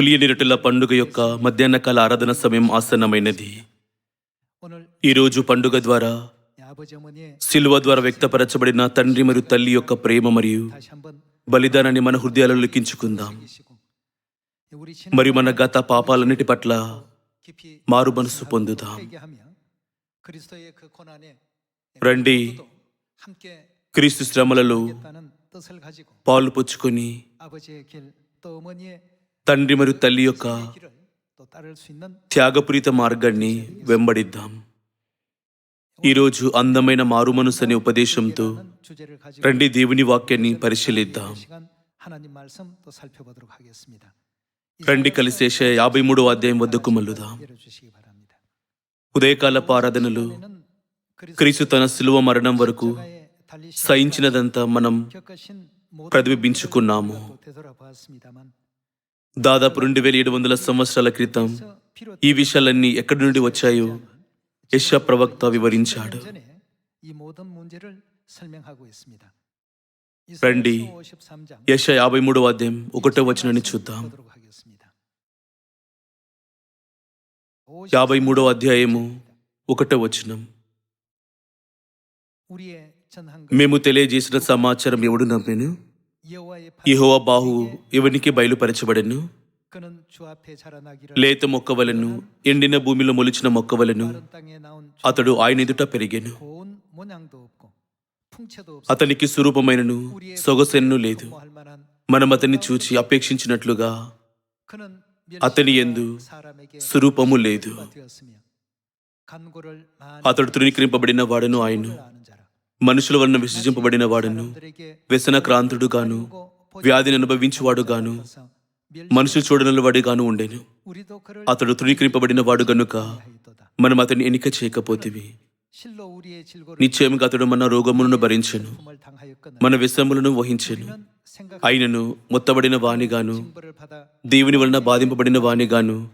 పులియనిరటుల పండుగ యొక్క మధ్యాహ్న కాల ఆరాధన సమయం ఆసన్నమైనది. ఈరోజు పండుగ ద్వారా సిలువ ద్వారా వ్యక్తపరచబడిన తండ్రి మరియు తల్లి యొక్క ప్రేమ మరియు బలిదానాన్ని మన హృదయాలలో లిఖించుకుందాం. మరియు మన గత పాపాలన్నిటి పట్ల మారు మనసు పొందుదాం. రండి. క్రీస్తు శ్రమలలో పాలు పుచ్చుకొని తండ్రి మరియు తల్లి యొక్క త్యాగపూరిత మార్గాన్ని వెంబడిద్దాం. ఈరోజు అందమైన మారుమనసు అనే ఉపదేశంతో రండి దేవుని వాక్యాన్ని పరిశీలిద్దాం. రండి కలిసే యాభై మూడవ అధ్యాయం వద్దకు మల్లుదాం ఉదయకాల పారాధనలు క్రీస్తు తన సులువ మరణం వరకు సహించినదంతా మనం ప్రతిబింబించుకున్నాము. దాదాపు రెండు వేల ఏడు వందల సంవత్సరాల క్రితం ఈ విషయాలన్నీ ఎక్కడి నుండి వచ్చాయో యశ ప్రవక్త వివరించాడు. రండి యశ యాభై మూడవ అధ్యాయం ఒకటో వచనాన్ని చూద్దాం. యాభై మూడవ అధ్యాయము ఒకటో వచనం. మేము తెలియజేసిన సమాచారం ఎవడు నమ్మేను? ఇహో బాహు ఇవనికి బయలుపరచబడను. లేత మొక్కవలను ఎండిన భూమిలో మొలిచిన మొక్కవలను అతడు ఆయన ఎదుట పెరిగాను. అతనికి స్వరూపమైనను సొగసెన్ను లేదు. మనం అతన్ని చూచి అపేక్షించినట్లుగా అతని ఎందు స్వరూపము లేదు. అతడు తృణీకరింపబడిన వాడను ఆయన. మనుషుల వలన విసర్జింపబడిన వాడను. వ్యసనక్రాంతుడుగాను. వ్యాధిని అనుభవించేవాడుగాను మనుషులు వాడు గాను ఉండేను. అతడు తృణీకరింపబడిన వాడు గనుక మనం అతన్ని ఎన్నిక చేయకపోతేవి. నిశ్చయంగా అతడు మన రోగములను భరించెను మన విశ్రములను వహించను. ఆయనను మొత్తబడిన వాణిగాను దేవుని వలన బాధింపబడిన వాణిగాను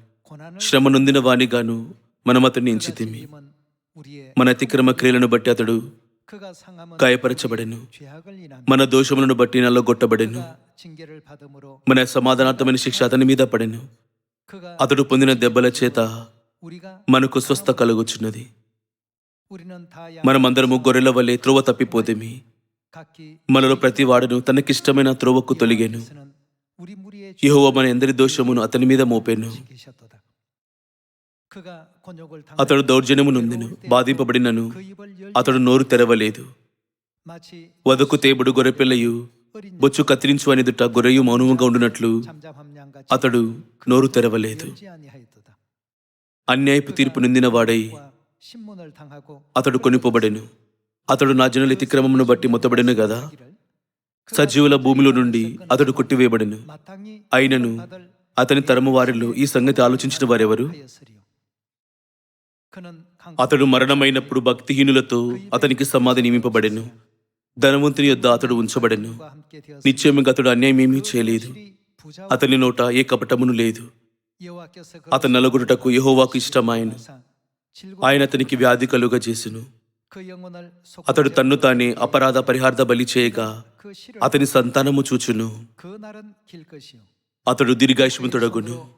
శ్రమ నొందిన వాణిగాను మనం అతన్ని ఎంచితిమి. మన అతిక్రమ క్రియలను బట్టి అతడు గాయపరచబడెను. మన దోషములను బట్టి నల్లగొట్టబడెను మన సమాధానార్థమైన శిక్ష అతని మీద పడెను. అతడు పొందిన దెబ్బల చేత మనకు స్వస్థ కలుగుచున్నది. మనమందరము గొర్రెల వల్లే త్రువ తప్పిపోతేమి మనలో ప్రతి వాడును తనకిష్టమైన త్రువకు తొలిగాను. యహోవ మన ఎందరి దోషమును అతని మీద మోపాను. అతడు దౌర్జన్యము నొందెను బాధింపబడినను. అతడు నోరు తెరవలేదు. వదకు తేబుడు గొర్రెపిల్లయు బొచ్చు కత్తిరించు అనేదుట గొర్రెయు మౌనముగా ఉండినట్లు అతడు నోరు తెరవలేదు. అన్యాయపు తీర్పు నిందినవాడై అతడు కొనిపోబడెను. అతడు నా జనుల అతిక్రమమును బట్టి మొత్తబడెను గదా. సజీవుల భూమిలో నుండి అతడు కొట్టివేయబడెను. అయినను అతని తరము వారిలో ఈ సంగతి ఆలోచించిన వారెవరు? అతడు మరణమైనప్పుడు భక్తిహీనులతో అతనికి సమాధి నియమింపబడెను. ధనవంతుని యొద్ అతడు ఉంచబడెను. నిశ్చయముగా అతడు అన్యాయమేమీ చేయలేదు. అతని నోట ఏ కపటమును లేదు. అతని నలుగురుటకు యహోవాకు ఇష్టమాయను. ఆయన అతనికి వ్యాధి కలుగజేసును అతడు తన్ను తానే అపరాధ పరిహార్థ బలి చేయగా అతని సంతానము చూచును. అతడు దీర్ఘాయుషము తొడగును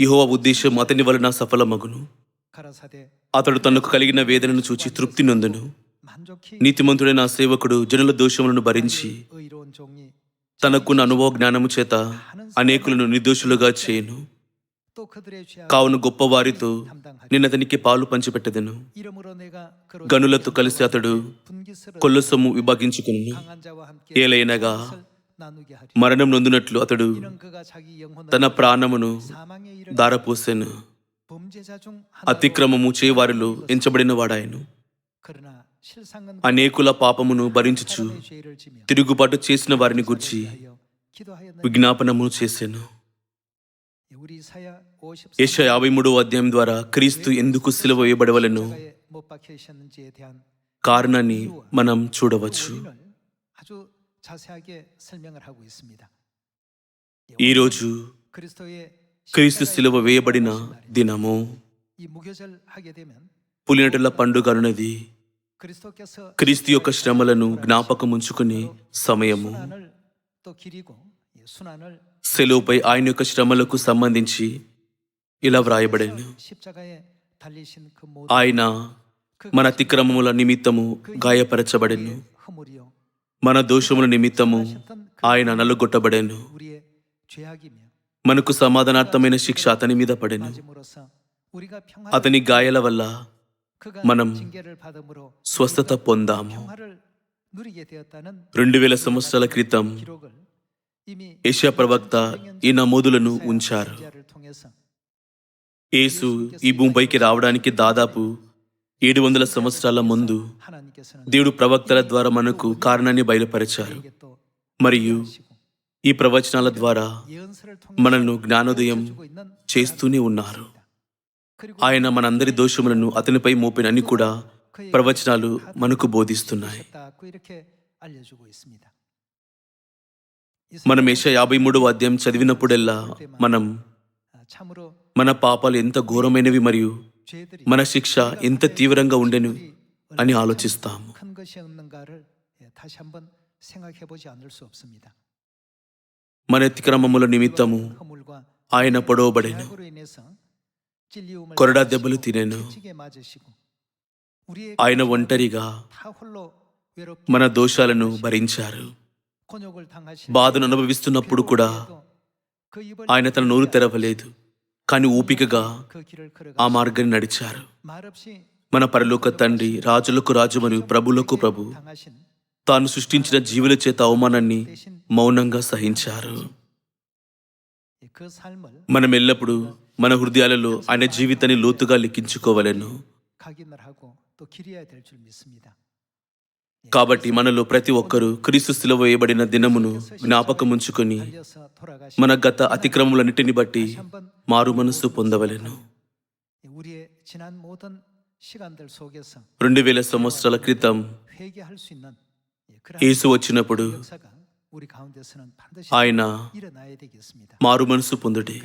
యహోవా ఉద్దేశం అతని వలన సఫలమగును. అతడు తనకు కలిగిన వేదనను చూచి తృప్తి నొందును. నీతిమంతుడే నా సేవకుడు జనుల దోషములను భరించి తనకున్న అనుభవ జ్ఞానము చేత అనేకులను నిర్దోషులుగా చేయను. కావున గొప్పవారితో నిన్నతనికి పాలు పంచిపెట్టదను. గనులతో కలిసి అతడు కొల్లసొమ్ము విభాగించుకును. ఏలైనగా మరణం నొందినట్లు అతడు తన ప్రాణమును దారపోసాను అతిక్రమము చేవారిలో ఎంచబడిన వాడాయను అనేకుల పాపమును భరించుచు తిరుగుబాటు చేసిన వారిని గురించి విజ్ఞాపనమును చేశాను ఏష యాభై మూడవ అధ్యాయం ద్వారా క్రీస్తు ఎందుకు సిలువ వేయబడవలను? కారణాన్ని మనం చూడవచ్చు. ఈరోజు క్రీస్తు శిలువ వేయబడిన దినము. పులినటల పండుగ అనున్నది క్రీస్తు యొక్క శ్రమలను జ్ఞాపకముంచుకునే సమయము. సెలువుపై ఆయన యొక్క శ్రమలకు సంబంధించి ఇలా వ్రాయబడాను. ఆయన మన అతిక్రమముల నిమిత్తము గాయపరచబడెను. మన దోషముల నిమిత్తము ఆయన నలుగొట్టబడేను. మనకు సమాధానార్థమైన శిక్ష అతని మీద పడిన. అతని గాయాల వల్ల మనం స్వస్థత పొందాము. రెండు వేల సంవత్సరాల క్రితం ఏషియా ప్రవక్త ఈ నమోదులను ఉంచారు. యేసు ఈ భూమిపైకి రావడానికి దాదాపు ఏడు వందల సంవత్సరాల ముందు దేవుడు ప్రవక్తల ద్వారా మనకు కారణాన్ని బయలుపరిచారు. మరియు ఈ ప్రవచనాల ద్వారా మనల్ని జ్ఞానోదయం చేస్తూనే ఉన్నారు. ఆయన మనందరి దోషములను అతనిపై మోపినని కూడా ప్రవచనాలు మనకు బోధిస్తున్నాయి. మనం ఏష యాభై మూడవ అధ్యాయం చదివినప్పుడల్లా మనం మన పాపాలు ఎంత ఘోరమైనవి మరియు మన శిక్ష ఎంత తీవ్రంగా ఉండెను అని ఆలోచిస్తాము. మన అతిక్రమముల నిమిత్తము ఆయన పొడవబడేను. కొరడా దెబ్బలు తినేను. ఆయన ఒంటరిగా మన దోషాలను భరించారు. బాధను అనుభవిస్తున్నప్పుడు కూడా ఆయన తన నోరు తెరవలేదు కానీ ఊపికగా ఆ మార్గాన్ని నడిచారు. మన పరలోక తండ్రి రాజులకు రాజు మరియు ప్రభులకు ప్రభు తాను సృష్టించిన జీవుల చేత అవమానాన్ని మౌనంగా సహించారు. మనం ఎల్లప్పుడూ మన హృదయాలలో ఆయన జీవితాన్ని లోతుగా లిఖించుకోవాలను. కాబట్టి మనలో ప్రతి ఒక్కరూ క్రీస్తుస్థిలో వేయబడిన దినమును జ్ఞాపకముంచుకొని మన గత అతిక్రమములన్నిటిని బట్టి మారు మనస్సు పొందవలను. రెండు వేల సంవత్సరాల క్రితం యేసు వచ్చినప్పుడు ఆయన మారు మనసు పొందుడి.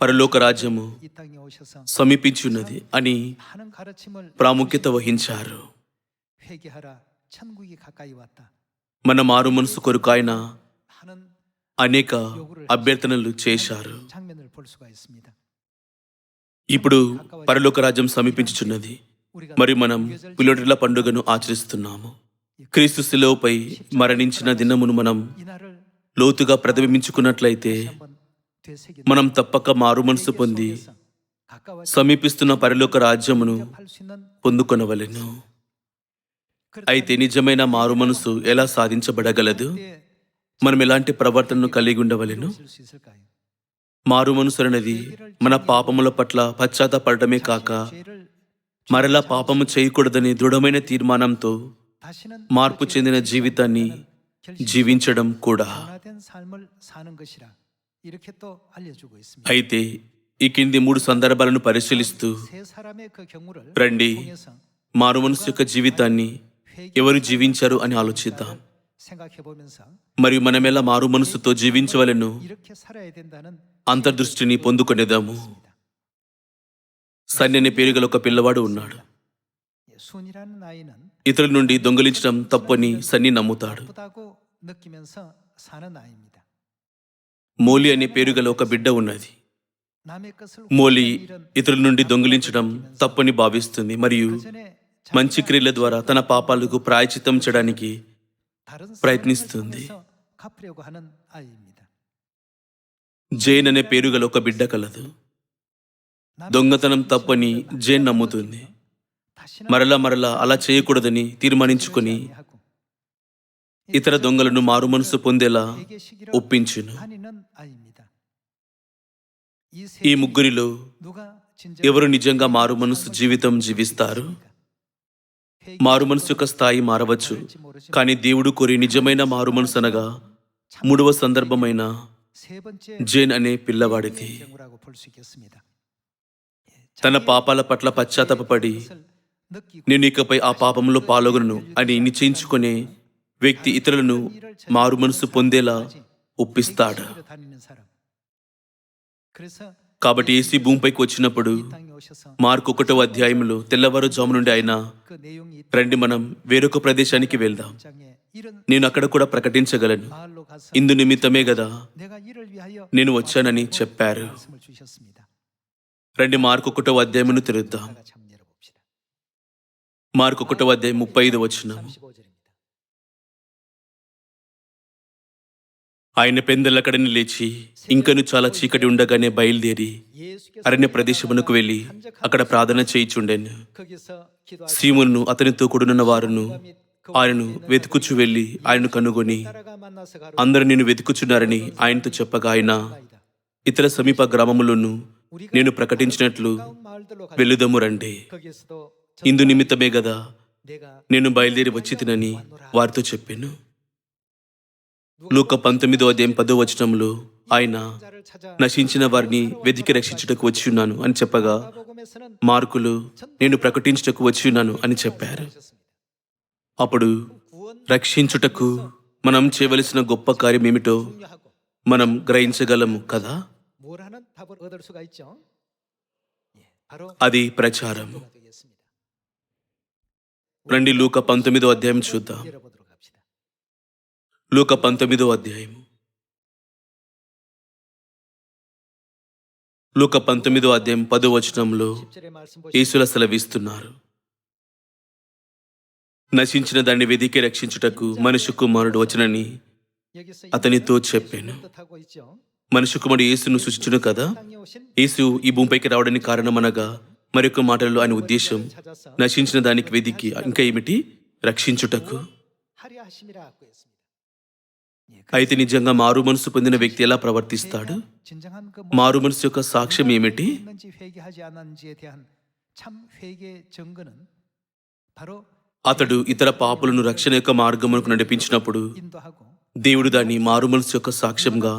పరలోక రాజ్యము సమీపించున్నది అని ప్రాముఖ్యత వహించారు. మన మారు మనసు కొరకు ఆయన అనేక అభ్యర్థనలు చేశారు. ఇప్పుడు పరలోక రాజ్యం సమీపించుచున్నది. మరి మనం పిలుటల పండుగను ఆచరిస్తున్నాము. క్రీస్తు శిలోపై మరణించిన దినమును మనం లోతుగా ప్రతిబింబించుకున్నట్లయితే మనం తప్పక మారు మనసు పొంది సమీపిస్తున్న పరిలోక రాజ్యమును పొందుకొనవలెను. అయితే నిజమైన మారు మనసు ఎలా సాధించబడగలదు? మనం ఎలాంటి ప్రవర్తనను కలిగి ఉండవలెను? మారు మనసు అనేది మన పాపముల పట్ల పశ్చాత్తాపడమే కాక మరలా పాపము చేయకూడదని దృఢమైన తీర్మానంతో మార్పు చెందిన జీవితాన్ని జీవించడం కూడా. అయితే ఈ కింది మూడు సందర్భాలను పరిశీలిస్తూ రండి మారు మనసు యొక్క జీవితాన్ని ఎవరు జీవించారు అని ఆలోచిద్దాం. మరియు మనమెలా మారు మనసుతో జీవించవలను? అంతర్దృష్టిని పొందుకునేదాము. సన్నిని పేరుగల ఒక పిల్లవాడు ఉన్నాడు. ఇతరుల నుండి దొంగిలించడం తప్పని సన్ని నమ్ముతాడు. మోలి అనే పేరుగల ఒక బిడ్డ ఉన్నది. మోలి ఇతరుల నుండి దొంగిలించడం తప్పని భావిస్తుంది మరియు మంచి క్రియల ద్వారా తన పాపాలకు ప్రాయచితం చేయడానికి ప్రయత్నిస్తుంది. జైన్ అనే పేరుగల ఒక బిడ్డ కలదు. దొంగతనం తప్పని జేన్ నమ్ముతుంది. మరలా మరలా అలా చేయకూడదని తీర్మానించుకొని ఇతర దొంగలను మారుమనసు పొందేలా ఒప్పించును. ఈ ముగ్గురిలో ఎవరు నిజంగా మారుమనసు జీవితం జీవిస్తారు? మారుమనసు యొక్క స్థాయి మారవచ్చు కానీ దేవుడు కోరి నిజమైన మారుమనసు అనగా మూడవ సందర్భమైన జేన్ అనే పిల్లవాడిది. తన పాపాల పట్ల పశ్చాత్తాపడి నేను ఇకపై ఆ పాపంలో పాల్గొనను అని నిశ్చయించుకునే వ్యక్తి ఇతరులను మారు మనసు పొందేలా ఒప్పిస్తాడు? కాబట్టి ఏసీ భూమిపైకి వచ్చినప్పుడు మార్కు ఒకటో అధ్యాయంలో తెల్లవారుజాము నుండి ఆయన రండి మనం వేరొక ప్రదేశానికి వెళ్దాం. నేను అక్కడ కూడా ప్రకటించగలను. ఇందు నిమిత్తమే కదా నేను వచ్చానని చెప్పారు. రండి మార్కు ఒకటో అధ్యాయమును తిరుగుద్దాం మార్కు ఒకటో అధ్యాయం ముప్పై ఐదు వచ్చిన ఆయన పెందెళ్ళకడని లేచి ఇంకను చాలా చీకటి ఉండగానే బయలుదేరి అరణ్య ప్రదేశమునకు వెళ్ళి అక్కడ ప్రార్థన చేయిచుండెను. సీమును అతనితో కూడినున్న వారును ఆయనను వెతుకుచు వెళ్ళి ఆయనను కనుగొని అందరు నిన్ను వెతుకుచున్నారని ఆయనతో చెప్పగా ఆయన ఇతర సమీప గ్రామములను నేను ప్రకటించినట్లు వెళ్ళుదము రండి. ఇందు నిమిత్తమే గదా నేను బయలుదేరి వచ్చి తినని వారితో చెప్పాను. లోక పంతొమ్మిదో అదేం పదో వచనంలో ఆయన నశించిన వారిని వెతికి రక్షించుటకు వచ్చి ఉన్నాను అని చెప్పగా మార్కులు నేను ప్రకటించుటకు వచ్చి ఉన్నాను అని చెప్పారు. అప్పుడు రక్షించుటకు మనం చేయవలసిన గొప్ప కార్యం ఏమిటో మనం గ్రహించగలము కదా? అది ప్రచారం. రండి లూక పంతొమ్మిదో అధ్యాయం చూద్దాం. లూక పంతొమ్మిదో అధ్యాయం. లూక పంతొమ్మిదో అధ్యాయం పదో వచనంలో యేసుల సెలవిస్తున్నారు. నశించిన దాన్ని వెదికి రక్షించుటకు మనుషు కుమారుడు వచ్చనని అతనితో చెప్పాను. మనిషి కుమారుడు యేసును సృష్టించడం కదా? యేసు ఈ భూమిపైకి రావడానికి కారణమనగా మరొక మాటల్లో ఆయన ఉద్దేశం నశించిన దానికి వెదికి ఇంకా ఏమిటి? రక్షించుటకు. అయితే నిజంగా మారు మనసు పొందిన వ్యక్తి ఎలా ప్రవర్తిస్తాడు? మారు మనసు యొక్క సాక్ష్యం ఏమిటి? అతడు ఇతర పాపులను రక్షణ యొక్క మార్గమునకు నడిపించినప్పుడు దేవుడు దాన్ని మారు మనసు యొక్క సాక్ష్యంగా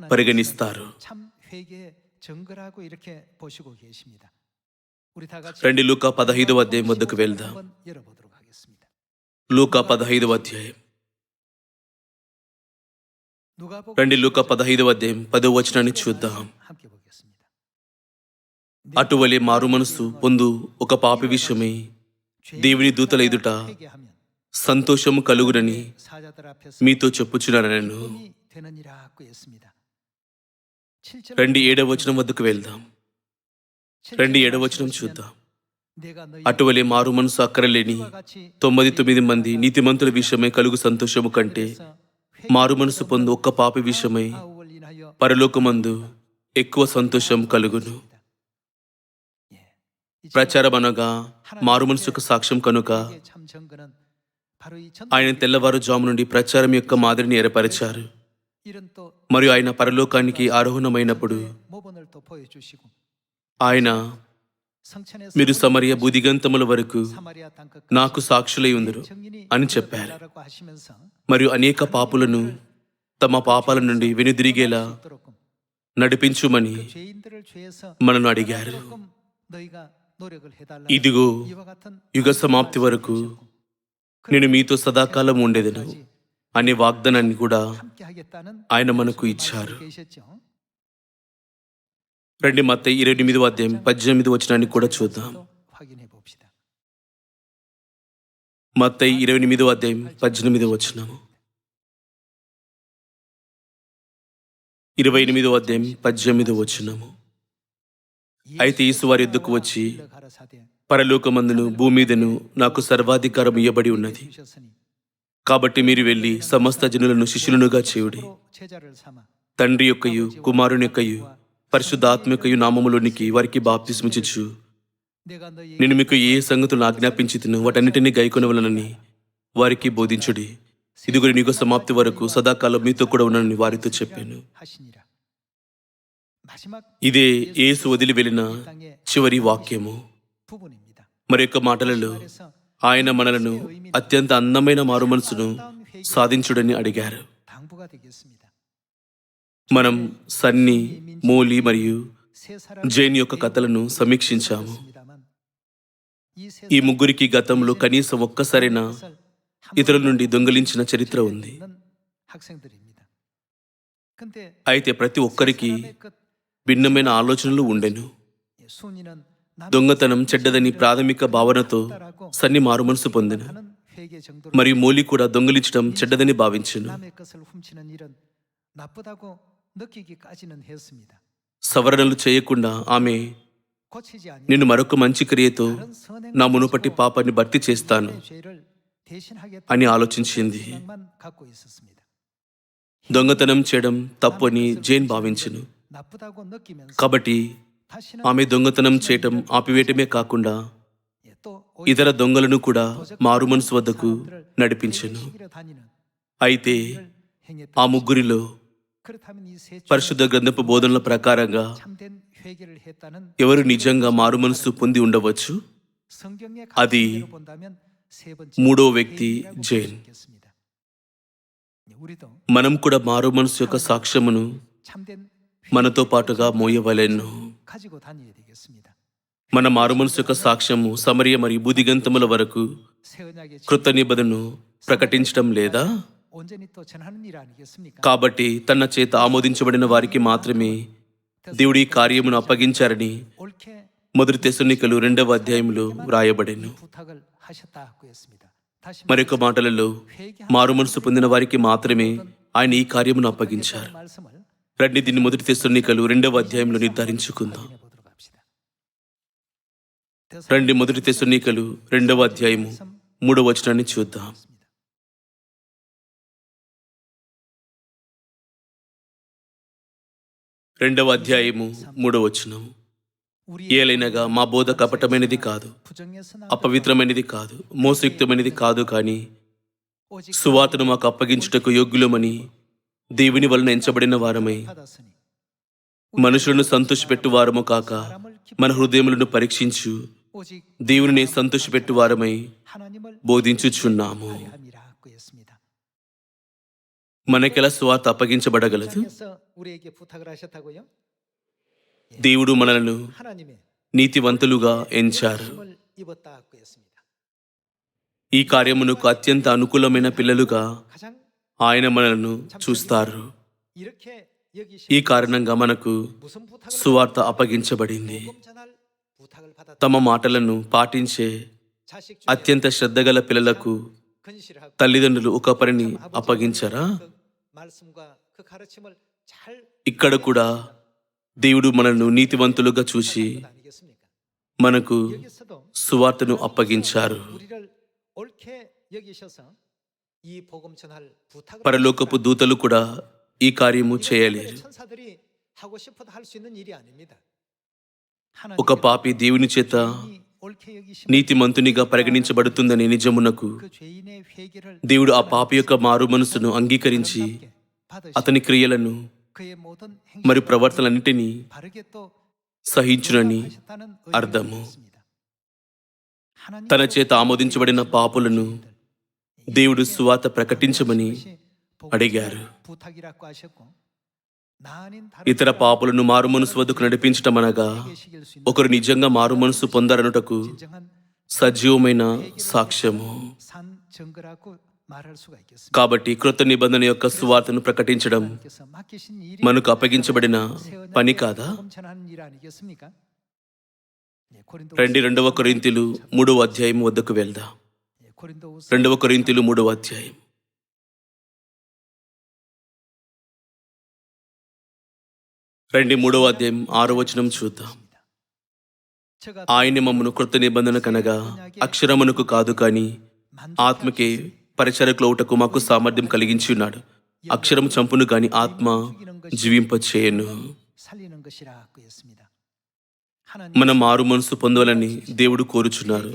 పరిగణిస్తారు. రండి లూక పదహైదవ అధ్యాయం వద్దకు వెళ్దాం. పదహైదవ అధ్యాయం. రండి లూక పదహైదవ అధ్యాయం పదో వచనాన్ని చూద్దాం. అటువలే మారు మనసు పొందు ఒక పాపి విషయమై దేవుని దూతల ఎదుట సంతోషము కలుగునని మీతో చెప్పుచున్నాను రండి ఏడవ వచనం వద్దకు వెళ్దాం. రండి ఏడవ వచనం చూద్దాం. అటువలే మారు మనసు అక్కరలేని తొమ్మిది తొమ్మిది మంది నీతిమంతుల విషయమై కలుగు సంతోషము కంటే మారు మనసు పొందు ఒక్క పాప విషయమై పరలోకమందు ఎక్కువ సంతోషం కలుగును. ప్రచారం అనగా మారు మనసు యొక్క సాక్ష్యం కనుక ఆయన తెల్లవారుజాము నుండి ప్రచారం యొక్క మాదిరిని ఏర్పరిచారు. మరియు ఆయన పరలోకానికి ఆరోహణమైనప్పుడు ఆయన మీరు సమరియ బుదిగంతముల వరకు నాకు సాక్షులై ఉందరు అని చెప్పారు. మరియు అనేక పాపులను తమ పాపాల నుండి వెనుదిరిగేలా నడిపించుమని మనను అడిగారు. ఇదిగో యుగ సమాప్తి వరకు నేను మీతో సదాకాలం ఉండేదను. అనే వాగ్దానాన్ని కూడా ఆయన మనకు ఇచ్చారు. రండి మత్త ఇరవై ఎనిమిది అధ్యాయం పద్దెనిమిది వచ్చినాన్ని కూడా చూద్దాం. మత్త ఇరవై ఎనిమిది అధ్యాయం పద్దెనిమిది వచనము ఇరవై ఎనిమిది అధ్యాయం పద్దెనిమిది వచనము అయితే ఈసు వారి ఎద్దుకు వచ్చి పరలోకమందును భూమిదను నాకు సర్వాధికారం ఇవ్వబడి ఉన్నది. కాబట్టి మీరు వెళ్ళి సమస్త జనులను శిష్యులనుగా చేయుడి. తండ్రి యొక్కయు కుమారుని యొక్కయు పరిశుద్ధాత్మ యొక్కయు నామములోనికి వారికి బాప్తిస్మిచ్చు నేను మీకు ఏ సంగతులు ఆజ్ఞాపించి తిను వాటన్నిటిని గైకొనవలనని వారికి బోధించుడి. ఇదిగురి నీకు సమాప్తి వరకు సదాకాలం మీతో కూడా ఉన్నానని వారితో చెప్పాను. ఇదే ఏసు వదిలి వెళ్ళిన చివరి వాక్యము. మరొక మాటలలో ఆయన మనలను అత్యంత అందమైన మారుమనసును సాధించుడని అడిగారు. మనం సన్ని మూలి మరియు జైన్ యొక్క కథలను సమీక్షించాము. ఈ ముగ్గురికి గతంలో కనీసం ఒక్కసారైనా ఇతరుల నుండి దొంగిలించిన చరిత్ర ఉంది. అయితే ప్రతి ఒక్కరికి భిన్నమైన ఆలోచనలు ఉండెను. దొంగతనం చెడ్డదని ప్రాథమిక భావనతో సన్ని మారు మనసు పొందిన మరియు మోలి కూడా దొంగిలించడం చెడ్డదని భావించను. సవరణలు చేయకుండా ఆమె నేను మరొక మంచి క్రియతో నా మునుపటి పాపాన్ని భర్తీ చేస్తాను అని ఆలోచించింది. దొంగతనం చేయడం తప్పు అని జైన్ భావించను. కాబట్టి ఆమె దొంగతనం చేయటం ఆపివేయటమే కాకుండా ఇతర దొంగలను కూడా మారుమనసు వద్దకు నడిపించను. అయితే ఆ ముగ్గురిలో పరిశుద్ధ గ్రంథపు బోధనల ప్రకారంగా ఎవరు నిజంగా మారుమనసు పొంది ఉండవచ్చు? అది మూడో వ్యక్తి జైన్. మనం కూడా మారు మనసు యొక్క సాక్ష్యమును మనతో పాటుగా మోయవలెన్నో. మన మారుమనసు యొక్క సాక్ష్యము సమరియ మరియు బుదిగంతముల వరకు కృత నిబంధనను ప్రకటించడం లేదా? కాబట్టి తన చేత ఆమోదించబడిన వారికి మాత్రమే దేవుడి కార్యమును అప్పగించారని మొదటి తెసునికలు రెండవ అధ్యాయంలో వ్రాయబడెను మరొక మాటలలో మారుమనసు పొందిన వారికి మాత్రమే ఆయన ఈ కార్యమును అప్పగించారు. రండి దీన్ని మొదటి తెస్తున్నికలు రెండవ అధ్యాయంలో నిర్ధారించుకుందాం. రండి మొదటి తెస్తునికలు రెండవ అధ్యాయము మూడవ వచనాన్ని చూద్దాం. రెండవ అధ్యాయము మూడవ వచనం. ఏలైనగా మా బోధ కపటమైనది కాదు అపవిత్రమైనది కాదు మోసయుక్తమైనది కాదు కానీ సువాతను మాకు అప్పగించుటకు యోగ్యులమని దేవుని వలన ఎంచబడిన వారమై. మనుషులను సంతోషపెట్టు వారము కాక మన హృదయములను పరీక్షించు. దేవుని సంతోషపెట్టు వారమై బోధించుచున్నాము. మనకెలా స్వార్థ అప్పగించబడగలదు? దేవుడు మనలను నీతివంతులుగా ఎంచారు. ఈ కార్యమునకు అత్యంత అనుకూలమైన పిల్లలుగా ఆయన మనలను చూస్తారు. ఈ కారణంగా మనకు సువార్త అప్పగించబడింది. తమ మాటలను పాటించే అత్యంత శ్రద్ధగల పిల్లలకు తల్లిదండ్రులు ఒక పనిని అప్పగించరా? ఇక్కడ కూడా దేవుడు మనను నీతివంతులుగా చూసి మనకు సువార్తను అప్పగించారు. పరలోకపు దూతలు కూడా ఈ కార్యము చేయలేరు. ఒక పాపి దేవుని చేత నీతిమంతునిగా పరిగణించబడుతుందని నిజమునకు దేవుడు ఆ పాపి యొక్క మారు మనసును అంగీకరించి అతని క్రియలను మరియు ప్రవర్తనలన్నిటినీ సహించునని అర్థము. తన చేత ఆమోదించబడిన పాపులను దేవుడు సువాత ప్రకటించమని అడిగారు. ఇతర పాపులను మారు మనసు వద్దకు నడిపించటం అనగా ఒకరు నిజంగా మారు మనసు పొందరనుటకు సజీవమైన సాక్ష్యము. కాబట్టి కృత నిబంధన యొక్క సువార్తను ప్రకటించడం మనకు అప్పగించబడిన పని కాదా? రెండు రెండవ కొరింతిలు మూడవ అధ్యాయం వద్దకు వెళ్దాం. రెండవ కొరింతలు మూడవ అధ్యాయం. రెండు మూడవ అధ్యాయం ఆరో వచనం చూద్దాం. ఆయన మమ్మను కృత నిబంధన కనగా అక్షరమునకు కాదు కానీ ఆత్మకే పరిచరకులవుటకు మాకు సామర్థ్యం కలిగించి ఉన్నాడు. అక్షరము చంపును కాని ఆత్మ జీవింపచేయను. మనం మారు మనసు పొందాలని దేవుడు కోరుచున్నారు.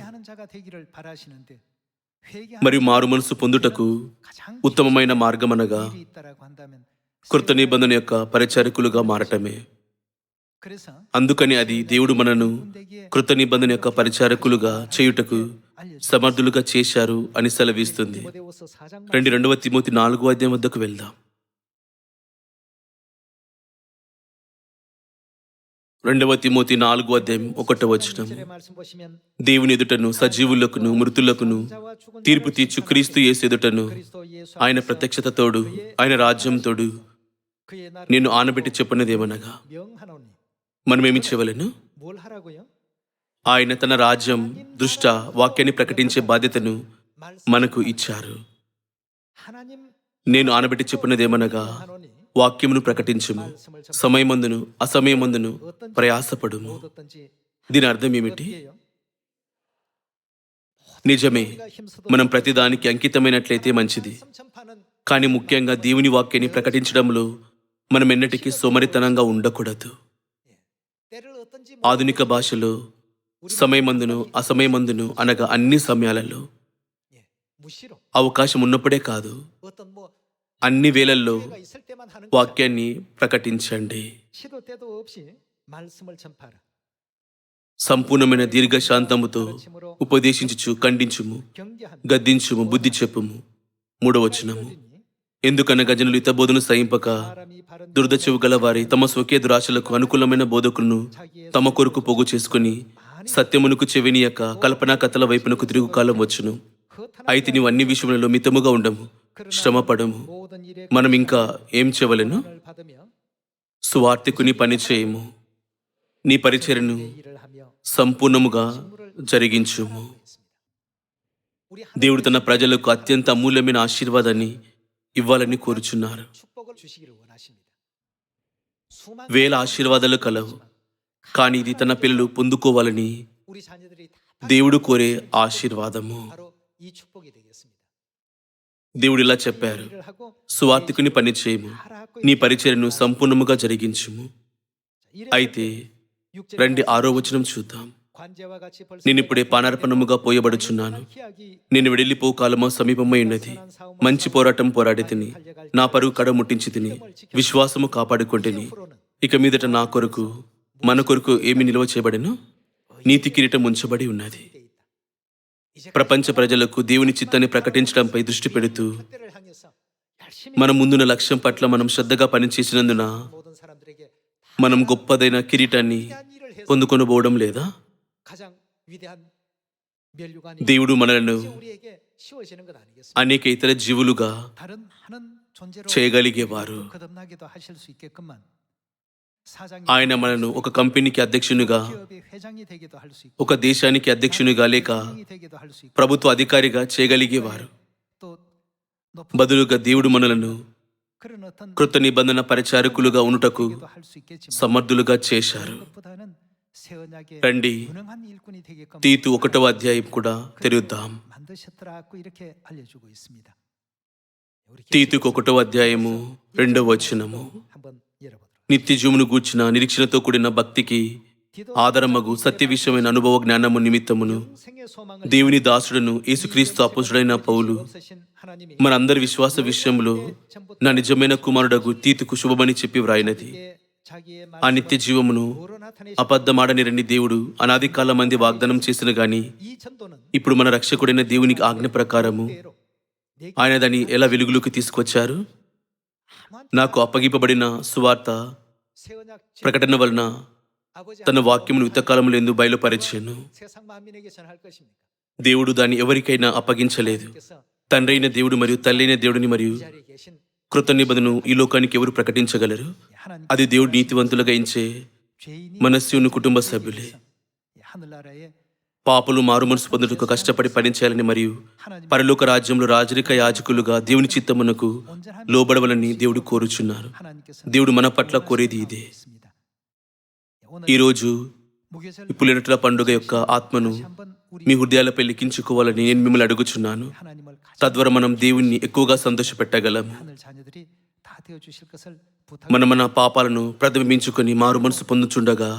మరియు మారు మనసు పొందుటకు ఉత్తమమైన మార్గమనగా కృత నిబంధన యొక్క పరిచారకులుగా మారటమే. అందుకని అది దేవుడు మనను కృత నిబంధన యొక్క పరిచారకులుగా చేయుటకు సమర్థులుగా చేశారు అని సెలవిస్తుంది. రెండు రెండవ తిమోతి నాలుగో అధ్యాయం వద్దకు వెళ్దాం. రెండవ తిమోతి నాలుగు అధ్యాయం ఒకటి వచ్చిన దేవుని ఎదుటను సజీవులకును మృతులకును తీర్పు తీర్చు క్రీస్తు ఎదుటను ఆయన ప్రత్యక్షతతోడు ఆయన రాజ్యంతోడు నేను ఆనబెట్టి చెప్పినదేమనగా మనమేమి చేయవలను? ఆయన తన రాజ్యం దృష్ట వాక్యాన్ని ప్రకటించే బాధ్యతను మనకు ఇచ్చారు. నేను ఆనబెట్టి చెప్పినదేమనగా వాక్యమును ప్రకటించము. సమయమందును అసమయమందును ప్రయాసపడుము. దీని అర్థం ఏమిటి? నిజమే మనం ప్రతిదానికి అంకితమైనట్లయితే మంచిది. కానీ ముఖ్యంగా దేవుని వాక్యాన్ని ప్రకటించడంలో మనం ఎన్నటికీ సుమరితనంగా ఉండకూడదు. ఆధునిక భాషలో సమయమందును అసమయమందును అనగా అన్ని సమయాలలో అవకాశం ఉన్నప్పుడే కాదు. అన్ని వేళల్లో వాక్యాన్ని ప్రకటించండి. సంపూర్ణమైన దీర్ఘశాంతముతో ఉపదేశించుచు ఖండించుము గద్దించుము బుద్ధి చెప్పుము. మూడవచనము ఎందుకనగా జనులు బోధను సహింపక దురదచెవు గల వారి తమ స్వకీయ దురాశలకు అనుకూలమైన బోధకులను తమ కొరకు పోగు చేసుకుని సత్యమునకు చెవినియక కల్పనా కథల వైపునకు తిరుగు కాలం వచ్చును. అయితే నీవు అన్ని విషయంలో మితముగా ఉండము శ్రమపడము మనం ఇంకా ఏం చేయవలను? స్వార్థికుని పని చేయము. నీ పరిచర్ను సంపూర్ణముగా జరిగించుము. దేవుడు తన ప్రజలకు అత్యంత అమూల్యమైన ఆశీర్వాదాన్ని ఇవ్వాలని కోరుచున్నారు. వేల ఆశీర్వాదాలు కలవు కానీ ఇది తన పిల్లలు పొందుకోవాలని దేవుడు కోరే ఆశీర్వాదము. దేవుడు ఇలా చెప్పారు సువార్థికుని పని చేయము నీ పరిచయను సంపూర్ణముగా జరిగించుము. అయితే రండి ఆరో వచనం చూద్దాం. నేను ఇప్పుడే పానార్పణముగా పోయబడుచున్నాను. నేను వెళ్ళిపో కాలము సమీపమై ఉన్నది. మంచి పోరాటం పోరాడి తిని నా పరుగు కడ ముట్టించి తిని విశ్వాసము కాపాడుకుంటేని. ఇక మీదట నా కొరకు మన కొరకు ఏమి నిల్వ చేయబడినో? నీతి కిరీటం ఉంచబడి ఉన్నది. ప్రపంచ ప్రజలకు దేవుని చిత్తాన్ని ప్రకటించడంపై దృష్టి పెడుతూ మన ముందున్న లక్ష్యం పట్ల మనం శ్రద్ధగా పనిచేసినందున మనం గొప్పదైన కిరీటాన్ని పొందుకొనబోవడం లేదా? దేవుడు మనలను అనేక ఇతర జీవులుగా చేయగలిగేవారు. ఆయన మనను ఒక కంపెనీకి అధ్యక్షునిగా ఒక దేశానికి అధ్యక్షునిగా లేక ప్రభుత్వ అధికారిగా చేయగలిగేవారు. బదులుగా దేవుడు మనలను కృత నిబంధన పరిచారకులుగా ఉన్నటకు సమర్థులుగా చేశారు. రండి. తీతు ఒకటవ అధ్యాయం కూడా తెలుద్దాం తీతుకు ఒకటవ అధ్యాయము రెండవ వచనము. నిత్యజీవును గూర్చిన నిరీక్షణతో కూడిన భక్తికి ఆదరమగు సత్య విషయమైన అనుభవ జ్ఞానము నిమిత్తమును దేవుని దాసుడును యేసుక్రీస్తు అపుసుడైన పౌలు. మనందరి విశ్వాస విషయంలో నా నిజమైన కుమారుడకు తీతుకు శుభమని చెప్పి వ్రాయినది. ఆ నిత్య జీవమును అబద్ధమాడనిరని దేవుడు అనాది కాల మంది వాగ్దానం చేసిన గాని ఇప్పుడు మన రక్షకుడైన దేవునికి ఆజ్ఞ ప్రకారము ఆయన దాన్ని ఎలా వెలుగులోకి తీసుకొచ్చారు? నాకు అప్పగింపబడిన సువార్త ప్రకటన వలన తన వాక్యమును యుద్ధకాలంలో ఎందుకు బయలుపరిచాను. దేవుడు దాన్ని ఎవరికైనా అప్పగించలేదు. తండ్రైన దేవుడు మరియు తల్లైన దేవుడిని మరియు కృత నిబంధనను ఈ లోకానికి ఎవరు ప్రకటించగలరు? అది దేవుడు నీతివంతులుగా ఇచ్చే మనస్సును కుటుంబ సభ్యులే. పాపులు మారుమనసు పొందుటకు కష్టపడి పనిచేయాలని మరియు పరలోక రాజ్యంలో రాజరిక యాజకులుగా దేవుని చిత్తమునకు లోబడవలని దేవుడు కోరుచున్నారు. దేవుడు మన పట్ల కోరేది ఇదే. ఈరోజు ఇప్పులేనట్ల పండుగ యొక్క ఆత్మను మీ హృదయాలపై లిఖించుకోవాలని నేను మిమ్మల్ని అడుగుచున్నాను. తద్వారా మనం దేవుణ్ణి ఎక్కువగా సంతోషపెట్టగలము మన మన పాపాలను ప్రతిబింబించుకొని మారు మనసు పొందుచుండగా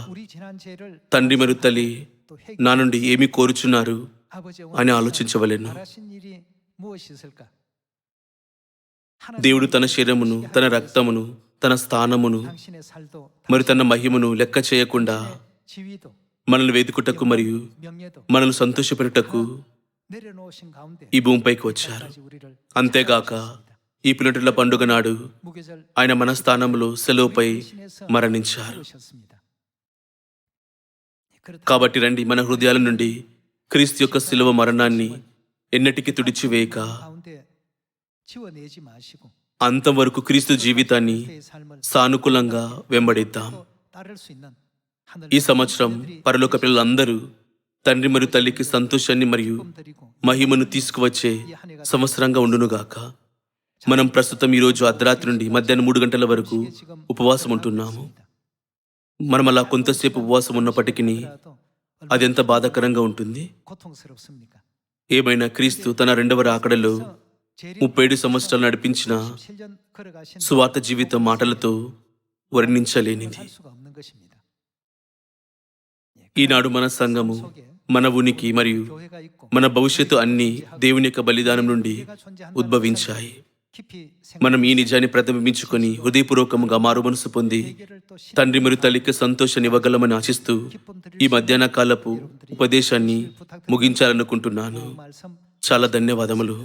తండ్రి మరియు తల్లి నా నుండి ఏమి కోరుచున్నారు అని ఆలోచించవలేను. దేవుడు తన శరీరమును తన రక్తమును తన స్థానమును మరి తన మహిమను లెక్క చేయకుండా మనల్ని వేదుకుటకు మరియు మనల్ని సంతోషపెట్టుటకు ఈ భూమిపైకి వచ్చారు. అంతేగాక ఈ పిల్లటిల్ల పండుగ నాడు ఆయన మన స్థానంలో సెలవుపై మరణించారు. కాబట్టి రండి మన హృదయాల నుండి క్రీస్తు యొక్క శిలువ మరణాన్ని ఎన్నటికీ తుడిచివేయక. అంతం వరకు క్రీస్తు జీవితాన్ని సానుకూలంగా వెంబడిద్దాం. ఈ సంవత్సరం పరలోక పిల్లలందరూ తండ్రి మరియు తల్లికి సంతోషాన్ని మరియు మహిమను తీసుకువచ్చే సంవత్సరంగా ఉండునుగాక. మనం ప్రస్తుతం ఈరోజు అర్ధరాత్రి నుండి మధ్యాహ్నం మూడు గంటల వరకు ఉపవాసం ఉంటున్నాము మనం అలా కొంతసేపు ఉపవాసం ఉన్నప్పటికీ అదెంత బాధాకరంగా ఉంటుంది? ఏమైనా క్రీస్తు తన రెండవ రాకడలో ఏడు సంవత్సరాలు నడిపించిన సువార్త జీవితం మాటలతో వర్ణించలేనిది. ఈనాడు మన సంఘము మన ఉనికి మరియు మన భవిష్యత్తు అన్ని దేవుని యొక్క బలిదానం నుండి ఉద్భవించాయి. మనం ఈ నిజాన్ని ప్రతిబింబించుకొని హృదయపూర్వకంగా మారు మనసు పొంది తండ్రి మరియు తల్లికి సంతోషాన్ని ఇవ్వగలమని ఆశిస్తూ ఈ మధ్యాహ్న కాలపు ఉపదేశాన్ని ముగించాలనుకుంటున్నాను. చాలా ధన్యవాదములు.